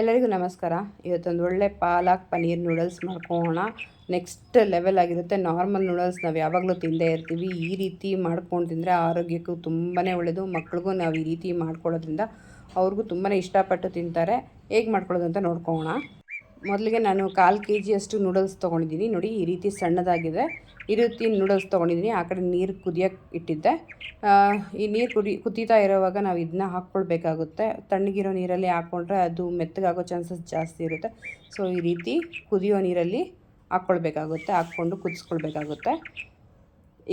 ಎಲ್ಲರಿಗೂ ನಮಸ್ಕಾರ. ಇವತ್ತೊಂದು ಒಳ್ಳೆ ಪಾಲಕ್ ಪನ್ನೀರ್ ನೂಡಲ್ಸ್ ಮಾಡ್ಕೊಳ್ಳೋಣ. ನೆಕ್ಸ್ಟ್ ಲೆವೆಲ್ ಆಗಿರುತ್ತೆ. ನಾರ್ಮಲ್ ನೂಡಲ್ಸ್ ನಾವು ಯಾವಾಗಲೂ ತಿಂದೇ ಇರ್ತೀವಿ. ಈ ರೀತಿ ಮಾಡ್ಕೊಂಡು ತಿಂದರೆ ಆರೋಗ್ಯಕ್ಕೂ ತುಂಬಾ ಒಳ್ಳೆಯದು ಮಕ್ಳಿಗೂ ನಾವು ಈ ರೀತಿ ಮಾಡ್ಕೊಳ್ಳೋದ್ರಿಂದ ಅವ್ರಿಗೂ ತುಂಬಾ ಇಷ್ಟಪಟ್ಟು ತಿಂತಾರೆ. ಹೇಗೆ ಮಾಡ್ಕೊಳ್ಳೋದು ಅಂತ ನೋಡ್ಕೊಳ್ಳೋಣ. ಮೊದಲಿಗೆ ನಾನು ಕಾಲು ಕೆ ಜಿಯಷ್ಟು ನೂಡಲ್ಸ್ ತೊಗೊಂಡಿದ್ದೀನಿ. ನೋಡಿ, ಈ ರೀತಿ ಸಣ್ಣದಾಗಿದೆ. ಈ ರೀತಿ ನೂಡಲ್ಸ್ ತೊಗೊಂಡಿದ್ದೀನಿ. ಆ ಕಡೆ ನೀರು ಕುದಿಯೋಕ್ಕೆ ಇಟ್ಟಿದ್ದೆ. ಈ ನೀರು ಕುದಿ, ಕುದೀತಾ ಇರೋವಾಗ ನಾವು ಇದನ್ನ ಹಾಕ್ಕೊಳ್ಬೇಕಾಗುತ್ತೆ. ತಣ್ಣಗಿರೋ ನೀರಲ್ಲಿ ಹಾಕ್ಕೊಂಡ್ರೆ ಅದು ಮೆತ್ತಗಾಗೋ ಚಾನ್ಸಸ್ ಜಾಸ್ತಿ ಇರುತ್ತೆ. ಸೊ ಈ ರೀತಿ ಕುದಿಯೋ ನೀರಲ್ಲಿ ಹಾಕ್ಕೊಳ್ಬೇಕಾಗುತ್ತೆ. ಹಾಕ್ಕೊಂಡು ಕುದಿಸ್ಕೊಳ್ಬೇಕಾಗುತ್ತೆ.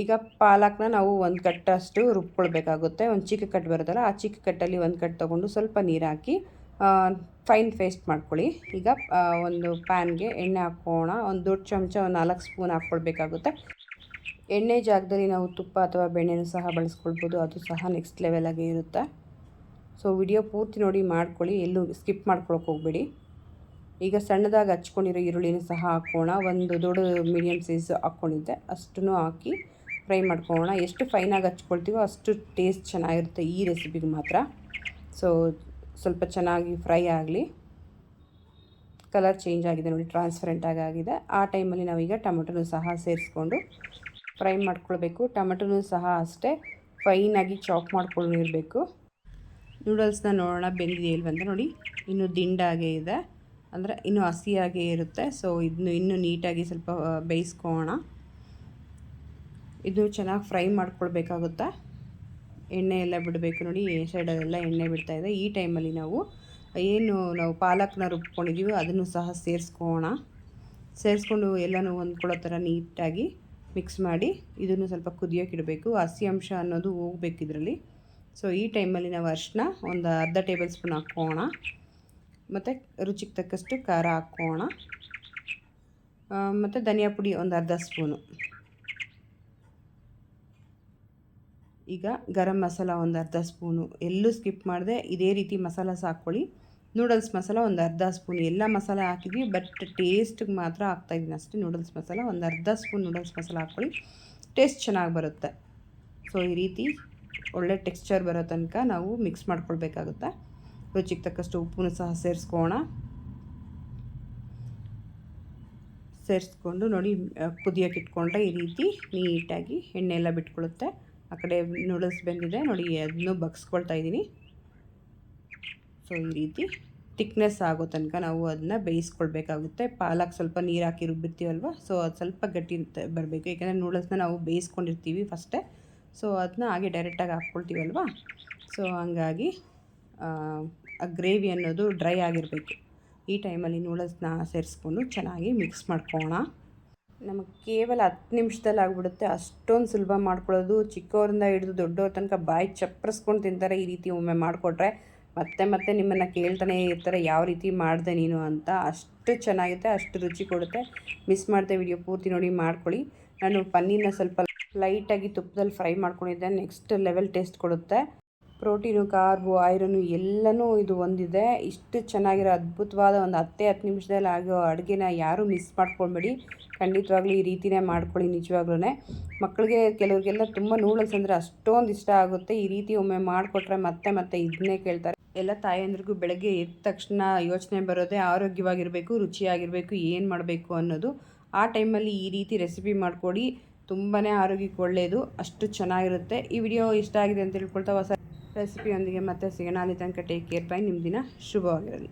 ಈಗ ಪಾಲಕ್ನ ನಾವು ಒಂದು ಕಟ್ಟಷ್ಟು ರುಬ್ಕೊಳ್ಬೇಕಾಗುತ್ತೆ. ಒಂದು ಚಿಕ್ಕ ಕಟ್ ಬರುತ್ತಲ್ಲ, ಆ ಚಿಕ್ಕ ಕಟ್ಟಲ್ಲಿ ಒಂದು ಕಟ್ ತೊಗೊಂಡು ಸ್ವಲ್ಪ ನೀರು ಹಾಕಿ ಫೈನ್ ಪೇಸ್ಟ್ ಮಾಡ್ಕೊಳ್ಳಿ. ಈಗ ಒಂದು ಪ್ಯಾನ್ಗೆ ಎಣ್ಣೆ ಹಾಕೋಣ. ಒಂದು ದೊಡ್ಡ ಚಮಚ, ಒಂದು ನಾಲ್ಕು ಸ್ಪೂನ್ ಹಾಕ್ಕೊಳ್ಬೇಕಾಗುತ್ತೆ ಎಣ್ಣೆ ಜಾಗದಲ್ಲಿ ನಾವು ತುಪ್ಪ ಅಥವಾ ಬೆಣ್ಣೆನೂ ಸಹ ಬಳಸ್ಕೊಳ್ಬೋದು. ಅದು ಸಹ ನೆಕ್ಸ್ಟ್ ಲೆವೆಲಾಗಿ ಇರುತ್ತೆ. ಸೊ ವಿಡಿಯೋ ಪೂರ್ತಿ ನೋಡಿ ಮಾಡ್ಕೊಳ್ಳಿ. ಎಲ್ಲೂ ಸ್ಕಿಪ್ ಮಾಡ್ಕೊಳಕ್ಕೆ ಹೋಗಬೇಡಿ. ಈಗ ಸಣ್ಣದಾಗಿ ಹಚ್ಕೊಂಡಿರೋ ಈರುಳ್ಳಿನೂ ಸಹ ಹಾಕೋಣ. ಒಂದು ದೊಡ್ಡ ಮೀಡಿಯಮ್ ಸೈಜ್ ಹಾಕ್ಕೊಂಡಿದ್ದೆ ಅಷ್ಟನ್ನು ಹಾಕಿ ಫ್ರೈ ಮಾಡ್ಕೊಳ್ಳೋಣ. ಎಷ್ಟು ಫೈನಾಗಿ ಹಚ್ಕೊಳ್ತೀವೋ ಅಷ್ಟು ಟೇಸ್ಟ್ ಚೆನ್ನಾಗಿರುತ್ತೆ ಈ ರೆಸಿಪಿಗೆ ಮಾತ್ರ. ಸೊ ಸ್ವಲ್ಪ ಚೆನ್ನಾಗಿ ಫ್ರೈ ಆಗಲಿ. ಕಲರ್ ಚೇಂಜ್ ಆಗಿದೆ ನೋಡಿ ಟ್ರಾನ್ಸ್ಪರೆಂಟ್ ಆಗಿ ಆಗಿದೆ. ಆ ಟೈಮಲ್ಲಿ ನಾವೀಗ ಟೊಮೆಟೊನೂ ಸಹ ಸೇರಿಸ್ಕೊಂಡು ಫ್ರೈ ಮಾಡ್ಕೊಳ್ಬೇಕು. ಟೊಮೆಟೊನೂ ಸಹ ಅಷ್ಟೇ ಫೈನಾಗಿ ಚಾಪ್ ಮಾಡ್ಕೊಂಡಿರಬೇಕು ನೂಡಲ್ಸ್ನ ನೋಡೋಣ ಬೆಂದಿದೆ ಇಲ್ವಂತ ನೋಡಿ, ಇನ್ನೂ ದಿಂಡಾಗೇ ಇದೆ. ಅಂದರೆ ಇನ್ನೂ ಹಸಿಯಾಗೇ ಇರುತ್ತೆ. ಸೊ ಇದನ್ನು ಇನ್ನೂ ನೀಟಾಗಿ ಸ್ವಲ್ಪ ಬೇಯಿಸ್ಕೋಣ ಇದು ಚೆನ್ನಾಗಿ ಫ್ರೈ ಮಾಡ್ಕೊಳ್ಬೇಕಾಗುತ್ತೆ. ಎಣ್ಣೆ ಎಲ್ಲ ಬಿಡಬೇಕು ನೋಡಿ, ಈ ಸೈಡಲ್ಲೆಲ್ಲ ಎಣ್ಣೆ ಬಿಡ್ತಾ ಇದೆ. ಈ ಟೈಮಲ್ಲಿ ನಾವು ಏನು ನಾವು ಪಾಲಕ್ನ ರುಬ್ಕೊಂಡಿದ್ದೀವೋ ಅದನ್ನು ಸಹ ಸೇರಿಸ್ಕೋಣ ಸೇರಿಸ್ಕೊಂಡು ಎಲ್ಲನೂ ಹೊಂದ್ಕೊಳ್ಳೋ ಥರ ನೀಟಾಗಿ ಮಿಕ್ಸ್ ಮಾಡಿ ಇದನ್ನು ಸ್ವಲ್ಪ ಕುದಿಯೋಕೆ ಇಡಬೇಕು. ಹಸಿ ಅಂಶ ಅನ್ನೋದು ಹೋಗ್ಬೇಕು ಇದರಲ್ಲಿ. ಸೊ ಈ ಟೈಮಲ್ಲಿ ನಾವು ಅರಿಶಿನ ಒಂದು ಅರ್ಧ ಟೇಬಲ್ ಸ್ಪೂನ್ ಹಾಕ್ಕೋಣ ಮತ್ತು ರುಚಿಗೆ ತಕ್ಕಷ್ಟು ಖಾರ ಹಾಕ್ಕೋಣ ಮತ್ತು ಧನಿಯಾ ಪುಡಿ ಒಂದು ಅರ್ಧ ಸ್ಪೂನು. ಈಗ ಗರಂ ಮಸಾಲ ಒಂದು ಅರ್ಧ ಸ್ಪೂನು. ಎಲ್ಲೂ ಸ್ಕಿಪ್ ಮಾಡಿದೆ ಇದೇ ರೀತಿ ಮಸಾಲ ಹಾಕ್ಕೊಳ್ಳಿ ನೂಡಲ್ಸ್ ಮಸಾಲ ಒಂದು ಅರ್ಧ ಸ್ಪೂನ್. ಎಲ್ಲ ಮಸಾಲ ಹಾಕಿದ್ವಿ, ಬಟ್ ಟೇಸ್ಟಿಗೆ ಮಾತ್ರ ಹಾಕ್ತಾಯಿದ್ದೀನಿ ಅಷ್ಟೇ ನೂಡಲ್ಸ್ ಮಸಾಲ. ಒಂದು ಅರ್ಧ ಸ್ಪೂನ್ ನೂಡಲ್ಸ್ ಮಸಾಲ ಹಾಕ್ಕೊಳ್ಳಿ, ಟೇಸ್ಟ್ ಚೆನ್ನಾಗಿ ಬರುತ್ತೆ. ಸೊ, ಈ ರೀತಿ ಒಳ್ಳೆ ಟೆಕ್ಸ್ಚರ್ ಬರೋ ತನಕ ನಾವು ಮಿಕ್ಸ್ ಮಾಡ್ಕೊಳ್ಬೇಕಾಗುತ್ತೆ? ರುಚಿಗೆ ತಕ್ಕಷ್ಟು ಉಪ್ಪನ್ನು ಸಹ ಸೇರಿಸ್ಕೋಣ ಸೇರಿಸ್ಕೊಂಡು ನೋಡಿ, ಕುದಿಯೋಕೆ ಇಟ್ಕೊಂಡ್ರೆ ಈ ರೀತಿ ನೀಟಾಗಿ ಎಣ್ಣೆ ಎಲ್ಲ ಬಿಟ್ಕೊಳ್ಳುತ್ತೆ ಆ ಕಡೆ ನೂಡಲ್ಸ್ ಬೆಂದಿದೆ ನೋಡಿ, ಅದನ್ನು ಬಗ್ಸ್ಕೊಳ್ತಾ ಇದ್ದೀನಿ. ಸೊ ಈ ರೀತಿ ತಿಕ್ನೆಸ್ ಆಗೋ ತನಕ ನಾವು ಅದನ್ನ ಬೇಯಿಸ್ಕೊಳ್ಬೇಕಾಗುತ್ತೆ. ಪಾಲಕ್ ಸ್ವಲ್ಪ ನೀರು ಹಾಕಿ ರುಬ್ಬಿರ್ತೀವಲ್ವ? ಸೊ ಅದು ಸ್ವಲ್ಪ ಗಟ್ಟಿ ಬರಬೇಕು. ಯಾಕಂದರೆ ನೂಡಲ್ಸ್ನ ನಾವು ಬೇಯಿಸ್ಕೊಂಡಿರ್ತೀವಿ ಫಸ್ಟೇ ಸೊ ಅದನ್ನ ಹಾಗೆ ಡೈರೆಕ್ಟಾಗಿ ಹಾಕ್ಕೊಳ್ತೀವಲ್ವ? ಸೊ ಹಂಗಾಗಿ, ಆ ಗ್ರೇವಿ ಅನ್ನೋದು ಡ್ರೈ ಆಗಿರಬೇಕು. ಈ ಟೈಮಲ್ಲಿ ನೂಡಲ್ಸ್ನ ಸೇರಿಸ್ಕೊಂಡು ಚೆನ್ನಾಗಿ ಮಿಕ್ಸ್ ಮಾಡ್ಕೊಳ್ಳೋಣ ನಮಗೆ ಕೇವಲ ಹತ್ತು ನಿಮಿಷದಲ್ಲಿ ಆಗಿಬಿಡುತ್ತೆ. ಅಷ್ಟೊಂದು ಸುಲಭ ಮಾಡ್ಕೊಳ್ಳೋದು. ಚಿಕ್ಕವರಿಂದ ಹಿಡಿದು ದೊಡ್ಡವ್ರ ತನಕ ಬಾಯಿ ಚಪ್ಪರಿಸ್ಕೊಂಡು ತಿಂತಾರೆ. ಈ ರೀತಿ ಒಮ್ಮೆ ಮಾಡಿಕೊಟ್ರೆ ಮತ್ತೆ ಮತ್ತೆ ನಿಮ್ಮನ್ನು ಕೇಳ್ತಾನೆ ಇರ್ತಾರೆ. ಯಾವ ರೀತಿ ಮಾಡಿದೆ ನೀನು ಅಂತ. ಅಷ್ಟು ಚೆನ್ನಾಗಿರುತ್ತೆ. ಅಷ್ಟು ರುಚಿ ಕೊಡುತ್ತೆ. ಮಿಸ್ ಮಾಡಿದೆ ವಿಡಿಯೋ ಪೂರ್ತಿ ನೋಡಿ ಮಾಡ್ಕೊಳ್ಳಿ. ನಾನು ಪನ್ನೀರನ್ನ ಸ್ವಲ್ಪ ಲೈಟಾಗಿ ತುಪ್ಪದಲ್ಲಿ ಫ್ರೈ ಮಾಡ್ಕೊಂಡಿದ್ದೆ. ನೆಕ್ಸ್ಟ್ ಲೆವೆಲ್ ಟೇಸ್ಟ್ ಕೊಡುತ್ತೆ. ಪ್ರೋಟೀನು, ಕಾರ್ಬು ಐರನ್ನು ಎಲ್ಲನೂ ಇದು ಹೊಂದಿದೆ ಇಷ್ಟು ಚೆನ್ನಾಗಿರೋ ಅದ್ಭುತವಾದ ಒಂದು ಹತ್ತೇ ಹತ್ತು ನಿಮಿಷದಲ್ಲಿ ಆಗೋ ಅಡುಗೆನ ಯಾರೂ ಮಿಸ್ ಮಾಡ್ಕೊಳ್ಬೇಡಿ. ಖಂಡಿತವಾಗ್ಲೂ ಈ ರೀತಿನೇ ಮಾಡ್ಕೊಳ್ಳಿ ನಿಜವಾಗ್ಲೂ ಮಕ್ಕಳಿಗೆ ಕೆಲವರಿಗೆಲ್ಲ ತುಂಬ ನೂಡಲ್ಸ್ ಅಂದರೆ ಅಷ್ಟೊಂದು ಇಷ್ಟ ಆಗುತ್ತೆ. ಈ ರೀತಿ ಒಮ್ಮೆ ಮಾಡಿಕೊಟ್ರೆ ಮತ್ತೆ ಮತ್ತೆ ಇದನ್ನೇ ಕೇಳ್ತಾರೆ. ಎಲ್ಲ ತಾಯಂದ್ರಿಗೂ ಬೆಳಗ್ಗೆ ಎದ್ದ ತಕ್ಷಣ ಯೋಚನೆ ಬರೋದೇ ಆರೋಗ್ಯವಾಗಿರಬೇಕು, ರುಚಿಯಾಗಿರಬೇಕು, ಏನು ಮಾಡಬೇಕು ಅನ್ನೋದು. ಆ ಟೈಮಲ್ಲಿ ಈ ರೀತಿ ರೆಸಿಪಿ ಮಾಡಿಕೊಡಿ. ತುಂಬಾ ಆರೋಗ್ಯಕ್ಕೆ ಒಳ್ಳೆಯದು ಅಷ್ಟು ಚೆನ್ನಾಗಿರುತ್ತೆ. ಈ ವಿಡಿಯೋ ಇಷ್ಟ ಆಗಿದೆ ಅಂತ ತಿಳ್ಕೊಳ್ತಾ ಹೊಸ ರೆಸಿಪಿಯೊಂದಿಗೆ ಮತ್ತೆ ಸಿಗೋಣ. ಅಲ್ಲಿ ತನಕ ಟೇಕ್ ಕೇರ್ ಬೈ ನಿಮ್ಮ ದಿನ ಶುಭವಾಗಿರಲಿ.